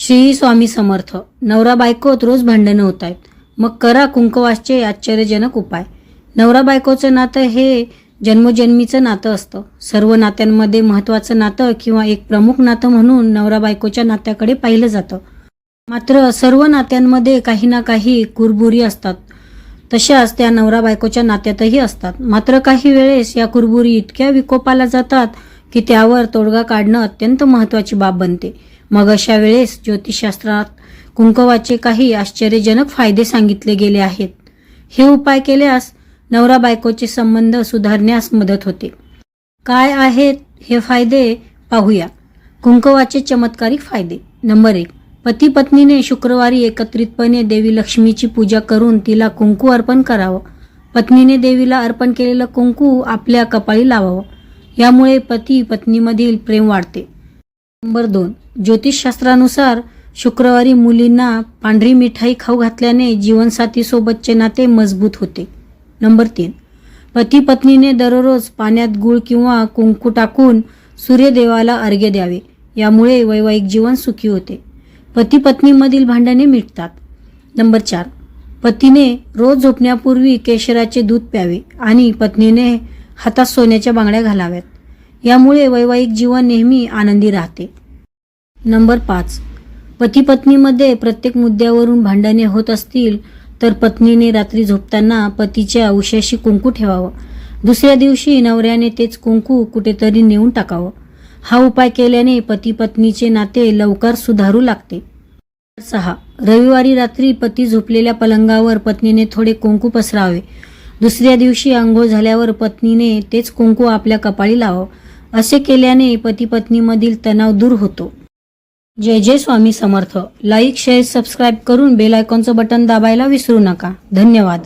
श्री स्वामी समर्थ. नवरा बायकोत रोज भांडणं होत आहेत. मग करा कुंकवासचे आश्चर्यजनक उपाय. नवरा बायकोचं नातं हे जन्मजन्मीचं नातं असतं. सर्व नात्यांमध्ये महत्त्वाचं नातं किंवा एक प्रमुख नातं म्हणून नवरा बायकोच्या नात्याकडे पाहिलं जातं. मात्र सर्व नात्यांमध्ये काही ना काही कुरबुरी असतात. तशाच त्या नवरा बायकोच्या नात्यातही असतात. मात्र काही वेळेस या कुरबुरी इतक्या विकोपाला जातात की त्यावर तोडगा काढणं अत्यंत महत्त्वाची बाब बनते. मग अशा वेळेस ज्योतिषशास्त्रात कुंकवाचे काही आश्चर्यजनक फायदे सांगितले गेले आहेत. हे उपाय केल्यास नवरा बायकोचे संबंध सुधारण्यास मदत होते. काय आहेत हे फायदे पाहूया. कुंकवाचे चमत्कारिक फायदे. नंबर एक पती पत्नीने शुक्रवारी एकत्रितपणे देवी लक्ष्मीची पूजा करून तिला कुंकू अर्पण करावं. पत्नीने देवीला अर्पण केलेलं कुंकू आपल्या कपाळी लावावं. यामुळे पती पत्नीमधील प्रेम वाढते. नंबर दोन ज्योतिषशास्त्रानुसार शुक्रवारी मुलींना पांढरी मिठाई खाऊ घातल्याने जीवनसाथीसोबतचे नाते मजबूत होते. नंबर तीन पती पत्नीने दररोज पाण्यात गुळ किंवा कुंकू टाकून सूर्यदेवाला अर्घ्य द्यावे. यामुळे वैवाहिक जीवन सुखी होते. पती पत्नीमधील भांडणे मिटतात. नंबर चार पतीने रोज झोपण्यापूर्वी केशराचे दूध प्यावे आणि पत्नीने हातात सोन्याच्या बांगड्या घालाव्यात. यामुळे वैवाहिक जीवन नेहमी आनंदी राहते. नंबर पाच. पती पत्नीमध्ये प्रत्येक मुद्द्यावरून भांडणे होत असतील तर पत्नीने रात्री झोपताना पतीच्या उशाशी कुंकू ठेवावं. दुसऱ्या दिवशी नवऱ्याने तेच कुंकू कुठेतरी नेऊन टाकावं. हा उपाय केल्याने पती पत्नीचे नाते लवकर सुधारू लागते. सहा. रविवारी रात्री पती झोपलेल्या पलंगावर पत्नीने थोडे कुंकू पसरावे. दुसऱ्या दिवशी आंघोळ झाल्यावर पत्नीने तेच कुंकू आपल्या कपाळी लावं असे केल्याने पती पत्नीमधील तणाव दूर होतो. जय जय Swami Samarth. Like share subscribe करून बेल आयकॉनचं बटन दाबायला विसरू नका. धन्यवाद.